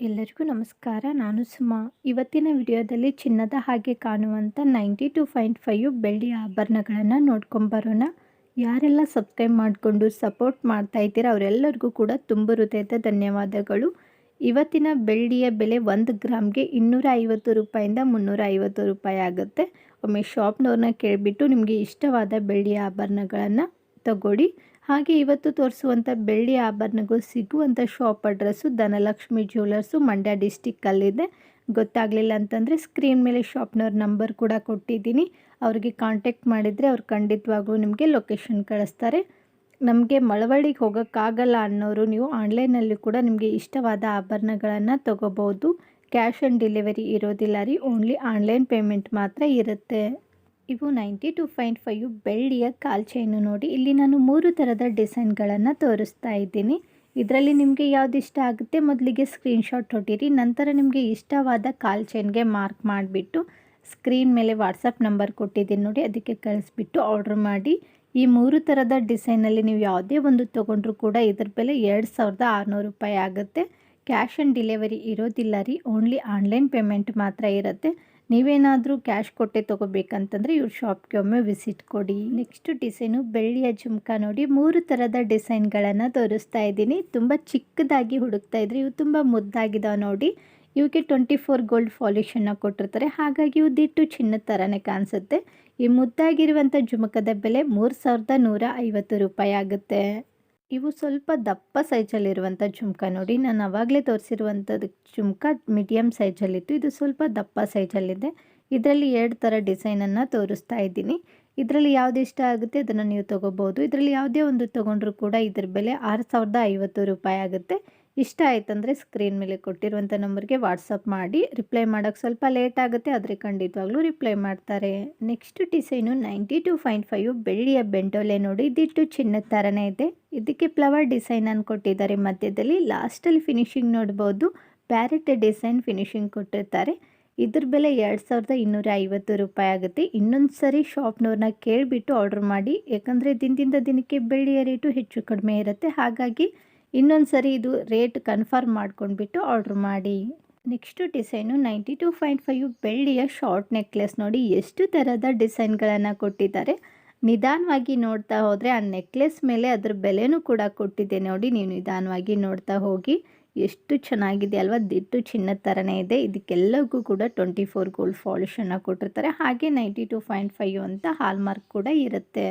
ಎಲ್ಲರಿಗೂ ನಮಸ್ಕಾರ. ನಾನು ಸುಮಾ. ಇವತ್ತಿನ ವಿಡಿಯೋದಲ್ಲಿ ಚಿನ್ನದ ಹಾಗೆ ಕಾಣುವಂಥ ನೈಂಟಿ ಟು ಪಾಯಿಂಟ್ ಫೈವ್ ಬೆಳ್ಳಿ ಆಭರಣಗಳನ್ನು ನೋಡ್ಕೊಂಬರೋಣ ಯಾರೆಲ್ಲ ಸಬ್ಸ್ಕ್ರೈಬ್ ಮಾಡಿಕೊಂಡು ಸಪೋರ್ಟ್ ಮಾಡ್ತಾ ಇದ್ದೀರಾ ಅವರೆಲ್ಲರಿಗೂ ಕೂಡ ತುಂಬ ಹೃದಯದ ಧನ್ಯವಾದಗಳು. ಇವತ್ತಿನ ಬೆಳ್ಳಿಯ ಬೆಲೆ ಒಂದು ಗ್ರಾಮ್ಗೆ ಇನ್ನೂರ ಐವತ್ತು ರೂಪಾಯಿಂದ ಮುನ್ನೂರ ಐವತ್ತು ರೂಪಾಯಿ ಆಗುತ್ತೆ. ಒಮ್ಮೆ ಶಾಪ್ನವ್ರನ್ನ ಕೇಳಿಬಿಟ್ಟು ನಿಮಗೆ ಇಷ್ಟವಾದ ಬೆಳ್ಳಿಯ ಆಭರಣಗಳನ್ನು ತಗೊಳ್ಳಿ. ಹಾಗೆ ಇವತ್ತು ತೋರಿಸುವಂಥ ಬೆಳ್ಳಿ ಆಭರಣಗಳು ಸಿಗುವಂಥ shop address Dhanalakshmi jewellers Mandya ಡಿಸ್ಟಿಕ್ಕಲ್ಲಿದೆ ಗೊತ್ತಾಗಲಿಲ್ಲ ಅಂತಂದರೆ ಸ್ಕ್ರೀನ್ ಮೇಲೆ ಶಾಪ್ನವ್ರ ನಂಬರ್ ಕೂಡ ಕೊಟ್ಟಿದ್ದೀನಿ. ಅವ್ರಿಗೆ ಕಾಂಟ್ಯಾಕ್ಟ್ ಮಾಡಿದರೆ ಅವ್ರು ಖಂಡಿತವಾಗೂ ನಿಮಗೆ ಲೊಕೇಶನ್ ಕಳಿಸ್ತಾರೆ. ನಮಗೆ ಮಳವಳ್ಳಿಗೆ ಹೋಗೋಕ್ಕಾಗಲ್ಲ ಅನ್ನೋರು ನೀವು ಆನ್ಲೈನಲ್ಲಿ ಕೂಡ ನಿಮಗೆ ಇಷ್ಟವಾದ ಆಭರಣಗಳನ್ನು ತೊಗೋಬೋದು. ಕ್ಯಾಶ್ ಆನ್ ಡೆಲಿವರಿ ಇರೋದಿಲ್ಲ ರೀ ಓನ್ಲಿ ಆನ್ಲೈನ್ ಪೇಮೆಂಟ್ ಮಾತ್ರ ಇರುತ್ತೆ. ಇವು ನೈಂಟಿ ಟು ಪಾಯಿಂಟ್ ಫೈವ್ ಬೆಳ್ಳಿಯ ಕಾಲ್ ಚೈನು ನೋಡಿ ಇಲ್ಲಿ ನಾನು ಮೂರು ಥರದ ಡಿಸೈನ್ಗಳನ್ನು ತೋರಿಸ್ತಾ ಇದ್ದೀನಿ. ಇದರಲ್ಲಿ ನಿಮಗೆ ಯಾವ್ದು ಇಷ್ಟ ಆಗುತ್ತೆ ಮೊದಲಿಗೆ ಸ್ಕ್ರೀನ್ಶಾಟ್ ಹೊಟ್ಟಿರಿ ನಂತರ ನಿಮಗೆ ಇಷ್ಟವಾದ ಕಾಲ್ ಚೈನ್ಗೆ ಮಾರ್ಕ್ ಮಾಡಿಬಿಟ್ಟು ಸ್ಕ್ರೀನ್ ಮೇಲೆ ವಾಟ್ಸಪ್ ನಂಬರ್ ಕೊಟ್ಟಿದ್ದೀನಿ ನೋಡಿ, ಅದಕ್ಕೆ ಕಳಿಸ್ಬಿಟ್ಟು ಆರ್ಡ್ರ್ ಮಾಡಿ. ಈ ಮೂರು ಥರದ ಡಿಸೈನಲ್ಲಿ ನೀವು ಯಾವುದೇ ಒಂದು ತೊಗೊಂಡ್ರೂ ಕೂಡ ಇದ್ರ ಬೆಲೆ ಎರಡು ಸಾವಿರದ ಆರುನೂರು ರೂಪಾಯಿ ಆಗುತ್ತೆ. ಕ್ಯಾಶ್ ಆನ್ ಡೆಲಿವರಿ ಇರೋದಿಲ್ಲ ರೀ, ಓನ್ಲಿ ಆನ್ಲೈನ್ ಪೇಮೆಂಟ್ ಮಾತ್ರ ಇರುತ್ತೆ. ನೀವೇನಾದರೂ ಕ್ಯಾಶ್ ಕೊಟ್ಟೆ ತೊಗೋಬೇಕಂತಂದರೆ ಇವ್ರ ಶಾಪ್ಗೆ ಒಮ್ಮೆ ವಿಸಿಟ್ ಕೊಡಿ. ನೆಕ್ಸ್ಟ್ ಡಿಸೈನು ಬೆಳ್ಳಿಯ ಜುಮ್ಕ ನೋಡಿ. ಮೂರು ಥರದ ಡಿಸೈನ್ಗಳನ್ನು ತೋರಿಸ್ತಾ ಇದ್ದೀನಿ. ತುಂಬ ಚಿಕ್ಕದಾಗಿ ಹುಡುಕ್ತಾ ಇದ್ರಿ. ಇವು ತುಂಬ ಮುದ್ದಾಗಿದ್ದಾವೆ ನೋಡಿ. ಇವಕ್ಕೆ ಟ್ವೆಂಟಿ ಫೋರ್ ಗೋಲ್ಡ್ ಫಾಲಿಷನ್ನು ಕೊಟ್ಟಿರ್ತಾರೆ. ಹಾಗಾಗಿ ಇವು ದಿಟ್ಟು ಚಿನ್ನದ ಥರನೇ ಕಾಣಿಸುತ್ತೆ. ಈ ಮುದ್ದಾಗಿರುವಂಥ ಜುಮಕದ ಬೆಲೆ ಮೂರು ಸಾವಿರದ ನೂರ ಐವತ್ತು ರೂಪಾಯಿ ಆಗುತ್ತೆ. ಇವು ಸ್ವಲ್ಪ ದಪ್ಪ ಸೈಜಲ್ಲಿರುವಂಥ ಜುಮ್ಕ ನೋಡಿ. ನಾನು ಆವಾಗಲೇ ತೋರಿಸಿರುವಂಥದ್ದು ಜುಮ್ಕ ಮೀಡಿಯಮ್ ಸೈಜಲ್ಲಿತ್ತು ಇದು ಸ್ವಲ್ಪ ದಪ್ಪ ಸೈಜಲ್ಲಿದೆ ಇದರಲ್ಲಿ ಎರಡು ಥರ ಡಿಸೈನನ್ನು ತೋರಿಸ್ತಾ ಇದ್ದೀನಿ. ಇದರಲ್ಲಿ ಯಾವ್ದು ಇಷ್ಟ ಆಗುತ್ತೆ ಅದನ್ನು ನೀವು ತೊಗೋಬೋದು ಇದರಲ್ಲಿ ಯಾವುದೇ ಒಂದು ತೊಗೊಂಡ್ರೂ ಕೂಡ ಇದ್ರ ಬೆಲೆ ಆರು ಸಾವಿರದ ಐವತ್ತು ರೂಪಾಯಿ ಆಗುತ್ತೆ. ಇಷ್ಟ ಆಯ್ತಂದರೆ ಸ್ಕ್ರೀನ್ ಮೇಲೆ ಕೊಟ್ಟಿರುವಂಥ ನಂಬರ್ಗೆ ವಾಟ್ಸಪ್ ಮಾಡಿ. ರಿಪ್ಲೈ ಮಾಡೋಕ್ಕೆ ಸ್ವಲ್ಪ ಲೇಟ್ ಆಗುತ್ತೆ, ಆದರೆ ಖಂಡಿತವಾಗ್ಲೂ ರಿಪ್ಲೈ ಮಾಡ್ತಾರೆ. Next design ninety two fine five ಬೆಳ್ಳಿಯ ಬೆಂಟೋಲೆ ನೋಡಿ. ಇದಿಟ್ಟು ಚಿನ್ನದ ಥರನೇ ಇದೆ. ಇದಕ್ಕೆ ಫ್ಲವರ್ ಡಿಸೈನ್ ಅನ್ನು ಕೊಟ್ಟಿದ್ದಾರೆ. ಮಧ್ಯದಲ್ಲಿ ಲಾಸ್ಟಲ್ಲಿ ಫಿನಿಶಿಂಗ್ ನೋಡ್ಬೋದು. ಪ್ಯಾರೆಟ್ ಡಿಸೈನ್ ಫಿನಿಶಿಂಗ್ ಕೊಟ್ಟಿರ್ತಾರೆ. ಇದ್ರ ಬೆಲೆ ಎರಡು ಸಾವಿರದ ಇನ್ನೂರ ಐವತ್ತು ರೂಪಾಯಿ ಆಗುತ್ತೆ. ಇನ್ನೊಂದು ಸರಿ ಶಾಪ್ನವ್ರನ್ನ ಕೇಳಿಬಿಟ್ಟು ಆರ್ಡ್ರ್ ಮಾಡಿ. ಯಾಕಂದರೆ ದಿನದಿಂದ ದಿನಕ್ಕೆ ಬೆಳ್ಳಿಯ ರೇಟು ಹೆಚ್ಚು ಕಡಿಮೆ ಇರುತ್ತೆ. ಹಾಗಾಗಿ ಇನ್ನೊಂದು ಸರಿ ಇದು ರೇಟ್ ಕನ್ಫರ್ಮ್ ಮಾಡ್ಕೊಂಡ್ಬಿಟ್ಟು ಆರ್ಡ್ರ್ ಮಾಡಿ. ನೆಕ್ಸ್ಟು ಡಿಸೈನು ನೈಂಟಿ ಟು ಬೆಳ್ಳಿಯ ಶಾರ್ಟ್ ನೆಕ್ಲೆಸ್ ನೋಡಿ. ಎಷ್ಟು ಥರದ ಡಿಸೈನ್ಗಳನ್ನು ಕೊಟ್ಟಿದ್ದಾರೆ. ನಿಧಾನವಾಗಿ ನೋಡ್ತಾ ಹೋದರೆ ಆ ನೆಕ್ಲೆಸ್ ಮೇಲೆ ಅದ್ರ ಬೆಲೆನೂ ಕೂಡ ಕೊಟ್ಟಿದೆ ನೋಡಿ. ನೀವು ನಿಧಾನವಾಗಿ ನೋಡ್ತಾ ಹೋಗಿ. ಎಷ್ಟು ಚೆನ್ನಾಗಿದೆ ಅಲ್ವಾ? ದಿಟ್ಟು ಚಿನ್ನದ ಥರನೇ ಇದೆ. ಇದಕ್ಕೆಲ್ಲಕ್ಕೂ ಕೂಡ ಟ್ವೆಂಟಿ ಫೋರ್ ಗೋಲ್ಡ್ ಫಾಲಿಷನ್ನು ಕೊಟ್ಟಿರ್ತಾರೆ. ಹಾಗೆ ನೈಂಟಿ ಟು ಪಾಯಿಂಟ್ ಫೈವ್ ಅಂತ ಹಾಲ್ಮಾರ್ಕ್ ಕೂಡ ಇರುತ್ತೆ.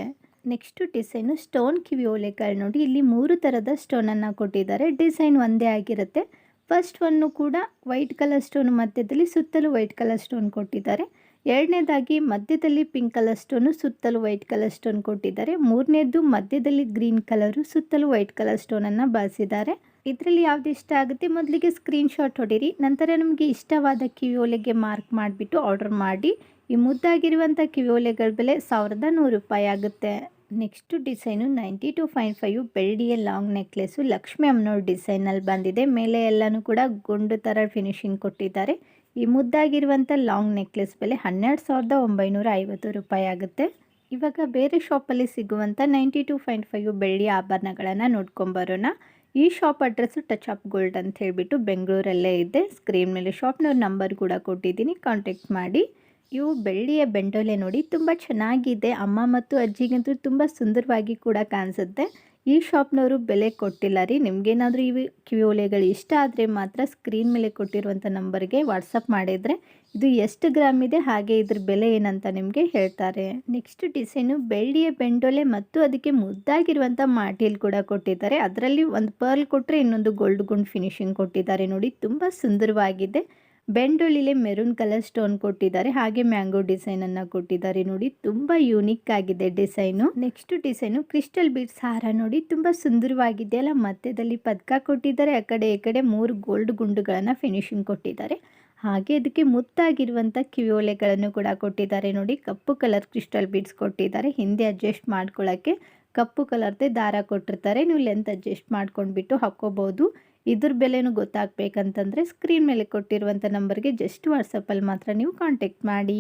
ನೆಕ್ಸ್ಟು ಡಿಸೈನು ಸ್ಟೋನ್ ಕಿವಿ ಓಲೆಕಾಯಿ ನೋಡಿ. ಇಲ್ಲಿ ಮೂರು ಥರದ ಸ್ಟೋನನ್ನು ಕೊಟ್ಟಿದ್ದಾರೆ. ಡಿಸೈನ್ ಒಂದೇ ಆಗಿರುತ್ತೆ. ಫಸ್ಟ್ ಒನ್ನು ಕೂಡ ವೈಟ್ ಕಲರ್ ಸ್ಟೋನ್ ಮಧ್ಯದಲ್ಲಿ ಸುತ್ತಲೂ ವೈಟ್ ಕಲರ್ ಸ್ಟೋನ್ ಕೊಟ್ಟಿದ್ದಾರೆ. ಎರಡನೇದಾಗಿ ಮಧ್ಯದಲ್ಲಿ ಪಿಂಕ್ ಕಲರ್ ಸ್ಟೋನು ಸುತ್ತಲೂ ವೈಟ್ ಕಲರ್ ಸ್ಟೋನ್ ಕೊಟ್ಟಿದ್ದಾರೆ. ಮೂರನೇದು ಮಧ್ಯದಲ್ಲಿ ಗ್ರೀನ್ ಕಲರು ಸುತ್ತಲೂ ವೈಟ್ ಕಲರ್ ಸ್ಟೋನನ್ನು ಬಳಸಿದ್ದಾರೆ. ಇದರಲ್ಲಿ ಯಾವ್ದು ಇಷ್ಟ ಆಗುತ್ತೆ? ಮೊದಲಿಗೆ ಸ್ಕ್ರೀನ್ಶಾಟ್ ಹೊಡೀರಿ. ನಂತರ ನಮಗೆ ಇಷ್ಟವಾದ ಕಿವಿಯೋಲೆಗೆ ಮಾರ್ಕ್ ಮಾಡಿಬಿಟ್ಟು ಆರ್ಡರ್ ಮಾಡಿ. ಈ ಮುದ್ದಾಗಿರುವಂಥ ಕಿವಿಯೋಲೆಗಳ ಬೆಲೆ ಸಾವಿರದ ನೂರು ರೂಪಾಯಿ ಆಗುತ್ತೆ. Next design ninety two fine five ಬೆಳ್ಳಿಯ ಲಾಂಗ್ ನೆಕ್ಲೆಸ್ಸು ಲಕ್ಷ್ಮಿ ಅಮ್ಮನವ್ರ ಡಿಸೈನಲ್ಲಿ ಬಂದಿದೆ. ಮೇಲೆ ಎಲ್ಲನೂ ಕೂಡ ಗುಂಡು ಥರ ಫಿನಿಶಿಂಗ್ ಕೊಟ್ಟಿದ್ದಾರೆ. ಈ ಮುದ್ದಾಗಿರುವಂಥ ಲಾಂಗ್ ನೆಕ್ಲೆಸ್ ಬೆಲೆ ಹನ್ನೆರಡು ಸಾವಿರದ ಒಂಬೈನೂರ ಐವತ್ತು ರೂಪಾಯಿ ಆಗುತ್ತೆ. ಇವಾಗ ಬೇರೆ ಶಾಪಲ್ಲಿ ಸಿಗುವಂಥ ನೈಂಟಿ ಟು ಪಾಯಿಂಟ್ ಫೈವ್ ಬೆಳ್ಳಿ ಆಭರಣಗಳನ್ನು ನೋಡ್ಕೊಂಬರೋಣ ಈ shop address Touch Up Gold ಅಂತ ಹೇಳಿಬಿಟ್ಟು ಬೆಂಗಳೂರಲ್ಲೇ ಇದೆ. ಸ್ಕ್ರೀನ್ ಮೇಲೆ ಶಾಪ್ನವ್ರ ನಂಬರ್ ಕೂಡ ಕೊಟ್ಟಿದ್ದೀನಿ, ಕಾಂಟ್ಯಾಕ್ಟ್ ಮಾಡಿ. ಇವು ಬೆಳ್ಳಿಯ ಬೆಂಡೋಲೆ ನೋಡಿ ತುಂಬ ಚೆನ್ನಾಗಿದೆ. ಅಮ್ಮ ಮತ್ತು ಅಜ್ಜಿಗಂತೂ ತುಂಬ ಸುಂದರವಾಗಿ ಕೂಡ ಕಾಣಿಸುತ್ತೆ. ಈ ಶಾಪ್ನವರು ಬೆಲೆ ಕೊಟ್ಟಿಲ್ಲ ರೀ. ನಿಮಗೇನಾದರೂ ಇವು ಕಿವಿ ಒಲೆಗಳು ಇಷ್ಟ ಆದರೆ ಮಾತ್ರ ಸ್ಕ್ರೀನ್ ಮೇಲೆ ಕೊಟ್ಟಿರುವಂಥ ನಂಬರ್ಗೆ ವಾಟ್ಸಪ್ ಮಾಡಿದರೆ ಇದು ಎಷ್ಟು ಗ್ರಾಮ್ ಇದೆ, ಹಾಗೆ ಇದ್ರ ಬೆಲೆ ಏನಂತ ನಿಮಗೆ ಹೇಳ್ತಾರೆ. ನೆಕ್ಸ್ಟ್ ಡಿಸೈನು ಬೆಳ್ಳಿಯ ಬೆಂಡೊಲೆ ಮತ್ತು ಅದಕ್ಕೆ ಮುದ್ದಾಗಿರುವಂಥ ಮಾಟೀಲ್ ಕೂಡ ಕೊಟ್ಟಿದ್ದಾರೆ. ಅದರಲ್ಲಿ ಒಂದು ಪರ್ಲ್ ಕೊಟ್ಟರೆ ಇನ್ನೊಂದು ಗೋಲ್ಡ್ ಗುಂಡ್ ಫಿನಿಶಿಂಗ್ ಕೊಟ್ಟಿದ್ದಾರೆ ನೋಡಿ. ತುಂಬ ಸುಂದರವಾಗಿದೆ. ಬೆಂಡುಳ್ಳಿಲೆ ಮೆರೂನ್ ಕಲರ್ ಸ್ಟೋನ್ ಕೊಟ್ಟಿದ್ದಾರೆ, ಹಾಗೆ ಮ್ಯಾಂಗೋ ಡಿಸೈನ್ ಅನ್ನ ಕೊಟ್ಟಿದ್ದಾರೆ ನೋಡಿ. ತುಂಬಾ ಯೂನಿಕ್ ಆಗಿದೆ design. Next design crystal beads ಹಾರ ನೋಡಿ. ತುಂಬಾ ಸುಂದರವಾಗಿದೆ ಅಲ್ಲ. ಮಧ್ಯದಲ್ಲಿ ಪದಕ ಕೊಟ್ಟಿದ್ದಾರೆ, ಆ ಕಡೆ ಈ ಕಡೆ ಮೂರು ಗೋಲ್ಡ್ ಗುಂಡುಗಳನ್ನ ಫಿನಿಶಿಂಗ್ ಕೊಟ್ಟಿದ್ದಾರೆ. ಹಾಗೆ ಅದಕ್ಕೆ ಮುತ್ತಾಗಿರುವಂಥ ಕಿವಿಯೋಲೆಗಳನ್ನು ಕೂಡ ಕೊಟ್ಟಿದ್ದಾರೆ ನೋಡಿ. ಕಪ್ಪು ಕಲರ್ ಕ್ರಿಸ್ಟಲ್ ಬೀಡ್ಸ್ ಕೊಟ್ಟಿದ್ದಾರೆ. ಹಿಂದೆ ಅಡ್ಜಸ್ಟ್ ಮಾಡ್ಕೊಳ್ಳೋಕ್ಕೆ ಕಪ್ಪು ಕಲರ್ದೇ ದಾರ ಕೊಟ್ಟಿರ್ತಾರೆ. ನೀವು ಲೆಂತ್ ಅಡ್ಜಸ್ಟ್ ಮಾಡ್ಕೊಂಡ್ಬಿಟ್ಟು ಹಾಕ್ಕೋಬೋದು. ಇದ್ರ ಬೆಲೆನೂ ಗೊತ್ತಾಗಬೇಕಂತಂದರೆ ಸ್ಕ್ರೀನ್ ಮೇಲೆ ಕೊಟ್ಟಿರುವಂಥ ನಂಬರ್ಗೆ ಜಸ್ಟ್ ವಾಟ್ಸಪ್ಪಲ್ಲಿ ಮಾತ್ರ ನೀವು ಕಾಂಟ್ಯಾಕ್ಟ್ ಮಾಡಿ.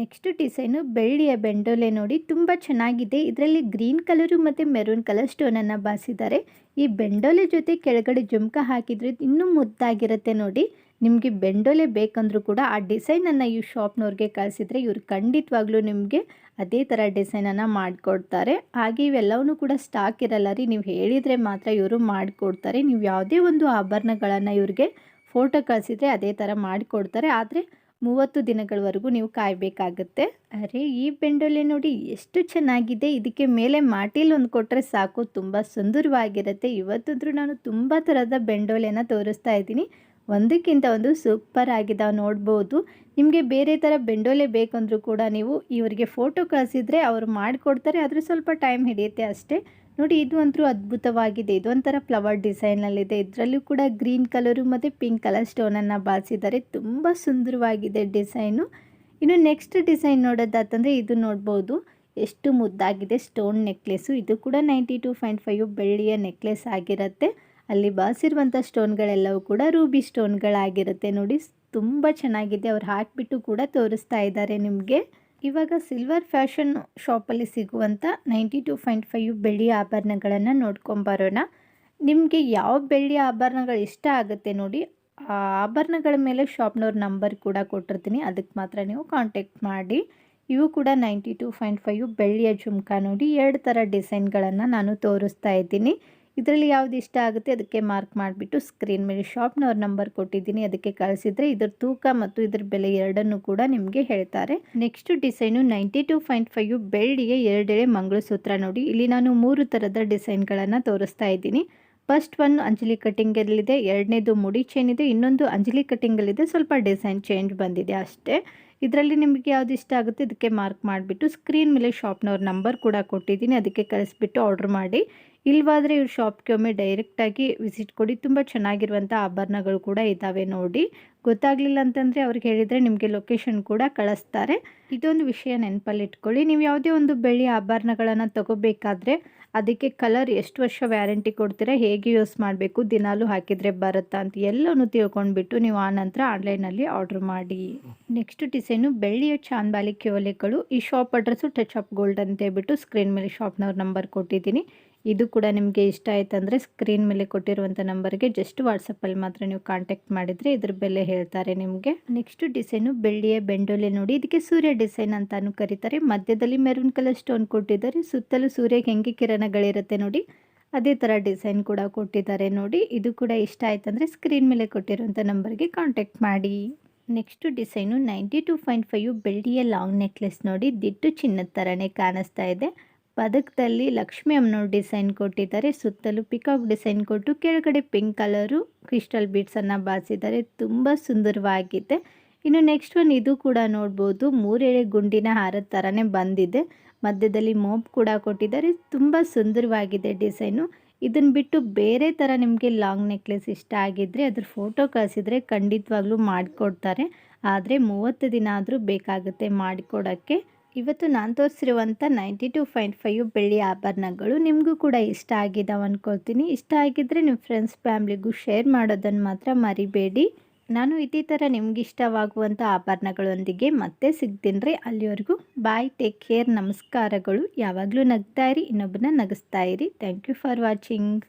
ನೆಕ್ಸ್ಟ್ ಡಿಸೈನು ಬೆಳ್ಳಿಯ ಬೆಂಡೋಲೆ ನೋಡಿ ತುಂಬ ಚೆನ್ನಾಗಿದೆ. ಇದರಲ್ಲಿ ಗ್ರೀನ್ ಕಲರು ಮತ್ತು ಮೆರೂನ್ ಕಲರ್ ಸ್ಟೋನನ್ನು ಬಾಸಿದ್ದಾರೆ ಈ ಬೆಂಡೋಲೆ ಜೊತೆ ಕೆಳಗಡೆ ಜುಮ್ಕ ಹಾಕಿದರೆ ಇನ್ನೂ ಮುದ್ದಾಗಿರುತ್ತೆ ನೋಡಿ. ನಿಮಗೆ ಬೆಂಡೋಲೆ ಬೇಕಂದ್ರೂ ಕೂಡ ಆ ಡಿಸೈನನ್ನು ಈ ಶಾಪ್ನವ್ರಿಗೆ ಕಳಿಸಿದ್ರೆ ಇವರು ಖಂಡಿತವಾಗ್ಲೂ ನಿಮಗೆ ಅದೇ ಥರ ಡಿಸೈನನ್ನು ಮಾಡಿಕೊಡ್ತಾರೆ. ಹಾಗೆ ಇವೆಲ್ಲವೂ ಕೂಡ ಸ್ಟಾಕ್ ಇರಲ್ಲ ರೀ, ನೀವು ಹೇಳಿದರೆ ಮಾತ್ರ ಇವರು ಮಾಡಿಕೊಡ್ತಾರೆ. ನೀವು ಯಾವುದೇ ಒಂದು ಆಭರಣಗಳನ್ನು ಇವ್ರಿಗೆ ಫೋಟೋ ಕಳಿಸಿದರೆ ಅದೇ ಥರ ಮಾಡಿಕೊಡ್ತಾರೆ. ಆದರೆ ಮೂವತ್ತು ದಿನಗಳವರೆಗೂ ನೀವು ಕಾಯಬೇಕಾಗುತ್ತೆ. ಅರೆ, ಈ ಬೆಂಡೋಲೆ ನೋಡಿ ಎಷ್ಟು ಚೆನ್ನಾಗಿದೆ. ಇದಕ್ಕೆ ಮೇಲೆ ಮಾಟೀಲ್ ಒಂದು ಕೊಟ್ಟರೆ ಸಾಕು. ತುಂಬ ಸುಂದರವಾಗಿರುತ್ತೆ. ಇವತ್ತಂದ್ರೂ ನಾನು ತುಂಬ ಥರದ ಬೆಂಡೋಲೆನ ತೋರಿಸ್ತಾ ಇದ್ದೀನಿ. ಒಂದಕ್ಕಿಂತ ಒಂದು ಸೂಪರ್ ಆಗಿದ್ದಾವೆ ನೋಡ್ಬೋದು. ನಿಮಗೆ ಬೇರೆ ಥರ ಬೆಂಡೋಲೆ ಬೇಕಂದ್ರೂ ಕೂಡ ನೀವು ಇವರಿಗೆ ಫೋಟೋ ಕಳಿಸಿದರೆ ಅವರು ಮಾಡಿಕೊಡ್ತಾರೆ, ಆದರೆ ಸ್ವಲ್ಪ ಟೈಮ್ ಹಿಡಿಯುತ್ತೆ ಅಷ್ಟೇ. ನೋಡಿ, ಇದು ಅಂತೂ ಅದ್ಭುತವಾಗಿದೆ. ಇದೊಂಥರ ಫ್ಲವರ್ ಡಿಸೈನಲ್ಲಿದೆ ಇದರಲ್ಲೂ ಕೂಡ ಗ್ರೀನ್ ಕಲರು ಮತ್ತು ಪಿಂಕ್ ಕಲರ್ ಸ್ಟೋನನ್ನು ಬಾಳಿಸಿದ್ದಾರೆ. ತುಂಬ ಸುಂದರವಾಗಿದೆ ಡಿಸೈನು ಇನ್ನು ನೆಕ್ಸ್ಟ್ ಡಿಸೈನ್ ನೋಡೋದಾತಂದರೆ ಇದು ನೋಡ್ಬೋದು. ಎಷ್ಟು ಮುದ್ದಾಗಿದೆ ಸ್ಟೋನ್ ನೆಕ್ಲೆಸ್ಸು ಇದು ಕೂಡ ನೈಂಟಿ ಟು ಪಾಯಿಂಟ್ ಫೈವ್ ಬೆಳ್ಳಿಯ ನೆಕ್ಲೆಸ್ ಆಗಿರುತ್ತೆ. ಅಲ್ಲಿ ಬಾಸಿರುವಂಥ ಸ್ಟೋನ್ಗಳೆಲ್ಲವೂ ಕೂಡ ರೂಬಿ ಸ್ಟೋನ್ಗಳಾಗಿರುತ್ತೆ. ನೋಡಿ, ತುಂಬ ಚೆನ್ನಾಗಿದೆ. ಅವ್ರು ಹಾಕಿಬಿಟ್ಟು ಕೂಡ ತೋರಿಸ್ತಾ ಇದ್ದಾರೆ ನಿಮಗೆ. ಇವಾಗ ಸಿಲ್ವರ್ ಫ್ಯಾಷನ್ ಶಾಪಲ್ಲಿ ಸಿಗುವಂಥ ನೈಂಟಿ ಟು ಪಾಯಿಂಟ್ ಫೈವ್ ಬೆಳ್ಳಿ ಆಭರಣಗಳನ್ನು ನೋಡ್ಕೊಂಬರೋಣ ನಿಮಗೆ ಯಾವ ಬೆಳ್ಳಿ ಆಭರಣಗಳು ಇಷ್ಟ ಆಗುತ್ತೆ ನೋಡಿ, ಆ ಆಭರಣಗಳ ಮೇಲೆ ಶಾಪ್ನವ್ರ ನಂಬರ್ ಕೂಡ ಕೊಟ್ಟಿರ್ತೀನಿ. ಅದಕ್ಕೆ ಮಾತ್ರ ನೀವು ಕಾಂಟ್ಯಾಕ್ಟ್ ಮಾಡಿ. ಇವು ಕೂಡ ನೈಂಟಿ ಟು ಪಾಯಿಂಟ್ ಫೈವ್ ಬೆಳ್ಳಿಯ ಜುಮ್ಕ ನೋಡಿ. ಎರಡು ಥರ ಡಿಸೈನ್ಗಳನ್ನು ನಾನು ತೋರಿಸ್ತಾ ಇದ್ದೀನಿ. ಇದರಲ್ಲಿ ಯಾವುದು ಇಷ್ಟ ಆಗುತ್ತೆ ಅದಕ್ಕೆ ಮಾರ್ಕ್ ಮಾಡಿಬಿಟ್ಟು ಸ್ಕ್ರೀನ್ ಮೇಲೆ ಶಾಪ್ನವ್ರ ನಂಬರ್ ಕೊಟ್ಟಿದ್ದೀನಿ, ಅದಕ್ಕೆ ಕಳಿಸಿದರೆ ಇದರ ತೂಕ ಮತ್ತು ಇದರ ಬೆಲೆ ಎರಡನ್ನು ಕೂಡ ನಿಮಗೆ ಹೇಳ್ತಾರೆ. Next design ninety two point five ಬೆಳ್ಳಿಗೆ ಎರಡೆಳೆ ಮಂಗಳಸೂತ್ರ ನೋಡಿ. ಇಲ್ಲಿ ನಾನು ಮೂರು ಥರದ ಡಿಸೈನ್ಗಳನ್ನು ತೋರಿಸ್ತಾ ಇದ್ದೀನಿ. ಫಸ್ಟ್ ಒನ್ ಅಂಜಲಿ ಕಟ್ಟಿಂಗಲ್ಲಿದೆ ಎರಡನೇದು ಮುಡಿ ಚೈನ್ ಇದೆ, ಇನ್ನೊಂದು ಅಂಜಲಿ ಕಟ್ಟಿಂಗಲ್ಲಿದೆ ಸ್ವಲ್ಪ ಡಿಸೈನ್ ಚೇಂಜ್ ಬಂದಿದೆ ಅಷ್ಟೇ. ಇದರಲ್ಲಿ ನಿಮಗೆ ಯಾವುದು ಇಷ್ಟ ಆಗುತ್ತೆ ಇದಕ್ಕೆ ಮಾರ್ಕ್ ಮಾಡಿಬಿಟ್ಟು ಸ್ಕ್ರೀನ್ ಮೇಲೆ ಶಾಪ್ನವ್ರ ನಂಬರ್ ಕೂಡ ಕೊಟ್ಟಿದ್ದೀನಿ, ಅದಕ್ಕೆ ಕಳಿಸ್ಬಿಟ್ಟು ಆರ್ಡ್ರ್ ಮಾಡಿ. ಇಲ್ವಾದರೆ ಇವ್ರ ಶಾಪ್ಗೆ ಒಮ್ಮೆ ಡೈರೆಕ್ಟಾಗಿ ವಿಸಿಟ್ ಕೊಡಿ. ತುಂಬ ಚೆನ್ನಾಗಿರುವಂಥ ಆಭರಣಗಳು ಕೂಡ ಇದ್ದಾವೆ ನೋಡಿ. ಗೊತ್ತಾಗಲಿಲ್ಲ ಅಂತಂದರೆ ಅವ್ರಿಗೆ ಹೇಳಿದರೆ ನಿಮಗೆ ಲೊಕೇಶನ್ ಕೂಡ ಕಳಿಸ್ತಾರೆ. ಇದೊಂದು ವಿಷಯ ನೆನಪಲ್ಲಿ ಇಟ್ಕೊಳ್ಳಿ ನೀವು ಯಾವುದೇ ಒಂದು ಬೆಳ್ಳಿ ಆಭರಣಗಳನ್ನು ತಗೋಬೇಕಾದ್ರೆ ಅದಕ್ಕೆ ಕಲರ್ ಎಷ್ಟು ವರ್ಷ ವ್ಯಾರಂಟಿ ಕೊಡ್ತೀರಾ, ಹೇಗೆ ಯೂಸ್ ಮಾಡಬೇಕು, ದಿನಾಲೂ ಹಾಕಿದರೆ ಬರುತ್ತಾ ಅಂತ ಎಲ್ಲನೂ ತಿಳ್ಕೊಂಡ್ಬಿಟ್ಟು ನೀವು ಆ ನಂತರ ಆನ್ಲೈನಲ್ಲಿ ಆರ್ಡ್ರ್ ಮಾಡಿ. ನೆಕ್ಸ್ಟ್ ಡಿಸೈನು ಬೆಳ್ಳಿಯ ಚಾಂದಾಲಿ ಕ್ಯೋಲೆಗಳು ಈ shop address Touch Up Gold ಅಂತ ಹೇಳ್ಬಿಟ್ಟು ಸ್ಕ್ರೀನ್ ಮೇಲೆ ಶಾಪ್ನವ್ರ ನಂಬರ್ ಕೊಟ್ಟಿದ್ದೀನಿ. ಇದು ಕೂಡ ನಿಮಗೆ ಇಷ್ಟ ಆಯ್ತಂದರೆ ಸ್ಕ್ರೀನ್ ಮೇಲೆ ಕೊಟ್ಟಿರುವಂಥ ನಂಬರ್ಗೆ ಜಸ್ಟ್ ವಾಟ್ಸಪ್ಪಲ್ಲಿ ಮಾತ್ರ ನೀವು ಕಾಂಟ್ಯಾಕ್ಟ್ ಮಾಡಿದರೆ ಇದ್ರ ಬೆಲೆ ಹೇಳ್ತಾರೆ ನಿಮಗೆ. ನೆಕ್ಸ್ಟ್ ಡಿಸೈನು ಬೆಳ್ಳಿಯ ಬೆಂಡೋಲೆ ನೋಡಿ. ಇದಕ್ಕೆ ಸೂರ್ಯ ಡಿಸೈನ್ ಅಂತಾನು ಕರೀತಾರೆ. ಮಧ್ಯದಲ್ಲಿ ಮೆರೂನ್ ಕಲರ್ ಸ್ಟೋನ್ ಕೊಟ್ಟಿದ್ದಾರೆ. ಸುತ್ತಲೂ ಸೂರ್ಯಗೆ ಹೆಂಗೆ ಕಿರಣಗಳಿರುತ್ತೆ ನೋಡಿ. ಅದೇ ಥರ ಡಿಸೈನ್ ಕೂಡ ಕೊಟ್ಟಿದ್ದಾರೆ ನೋಡಿ. ಇದು ಕೂಡ ಇಷ್ಟ ಆಯ್ತಂದರೆ ಸ್ಕ್ರೀನ್ ಮೇಲೆ ಕೊಟ್ಟಿರುವಂಥ ನಂಬರ್ಗೆ ಕಾಂಟ್ಯಾಕ್ಟ್ ಮಾಡಿ. Next design ninety two point five ಬೆಳ್ಳಿಯ ಲಾಂಗ್ ನೆಕ್ಲೆಸ್ ನೋಡಿ. ದಿಟ್ಟು ಚಿನ್ನದ ಥರನೇ ಕಾಣಿಸ್ತಾ ಇದೆ. ಪದಕದಲ್ಲಿ ಲಕ್ಷ್ಮಿ ಅಮ್ಮನವ್ರು ಡಿಸೈನ್ ಕೊಟ್ಟಿದ್ದಾರೆ, ಸುತ್ತಲೂ ಪಿಕಾಕ್ ಡಿಸೈನ್ ಕೊಟ್ಟು ಕೆಳಗಡೆ ಪಿಂಕ್ ಕಲರು ಕ್ರಿಸ್ಟಲ್ ಬೀಡ್ಸನ್ನು ಬಾಸಿದ್ದಾರೆ ತುಂಬ ಸುಂದರವಾಗಿದೆ. ಇನ್ನು ನೆಕ್ಸ್ಟ್ ಒನ್ ಇದು ಕೂಡ ನೋಡ್ಬೋದು, ಮೂರೆಳೆ ಗುಂಡಿನ ಹಾರದ ಥರನೇ ಬಂದಿದೆ. ಮಧ್ಯದಲ್ಲಿ ಮೋಪ್ ಕೂಡ ಕೊಟ್ಟಿದ್ದಾರೆ, ತುಂಬ ಸುಂದರವಾಗಿದೆ ಡಿಸೈನು. ಇದನ್ನು ಬಿಟ್ಟು ಬೇರೆ ಥರ ನಿಮಗೆ ಲಾಂಗ್ ನೆಕ್ಲೆಸ್ ಇಷ್ಟ ಆಗಿದ್ದರೆ ಅದ್ರ ಫೋಟೋ ಕಳಿಸಿದರೆ ಖಂಡಿತವಾಗ್ಲೂ ಮಾಡಿಕೊಡ್ತಾರೆ. ಆದರೆ ಮೂವತ್ತು ದಿನ ಆದರೂ ಬೇಕಾಗುತ್ತೆ ಮಾಡಿಕೊಡೋಕ್ಕೆ. ಇವತ್ತು ನಾನು ತೋರಿಸಿರುವಂಥ ನೈಂಟಿ ಟು ಪಾಯಿಂಟ್ ಫೈವ್ ಬೆಳ್ಳಿ ಆಭರಣಗಳು ನಿಮಗೂ ಕೂಡ ಇಷ್ಟ ಆಗಿದ್ದಾವೆ ಅಂದ್ಕೊಳ್ತೀನಿ ಇಷ್ಟ ಆಗಿದ್ದರೆ ನಿಮ್ಮ ಫ್ರೆಂಡ್ಸ್ ಫ್ಯಾಮ್ಲಿಗೂ ಶೇರ್ ಮಾಡೋದನ್ನು ಮಾತ್ರ ಮರಿಬೇಡಿ. ನಾನು ಇದೇ ಥರ ನಿಮ್ಗೆ ಇಷ್ಟವಾಗುವಂಥ ಆಭರಣಗಳೊಂದಿಗೆ ಮತ್ತೆ ಸಿಗ್ತೀನಿ ರೀ. ಅಲ್ಲಿವರೆಗೂ ಬಾಯ್ ಟೇಕ್ ಕೇರ್ ನಮಸ್ಕಾರಗಳು. ಯಾವಾಗಲೂ ನಗ್ತಾ ಇರಿ ಇನ್ನೊಬ್ಬನ ನಗಿಸ್ತಾ ಇರಿ. Thank you for watching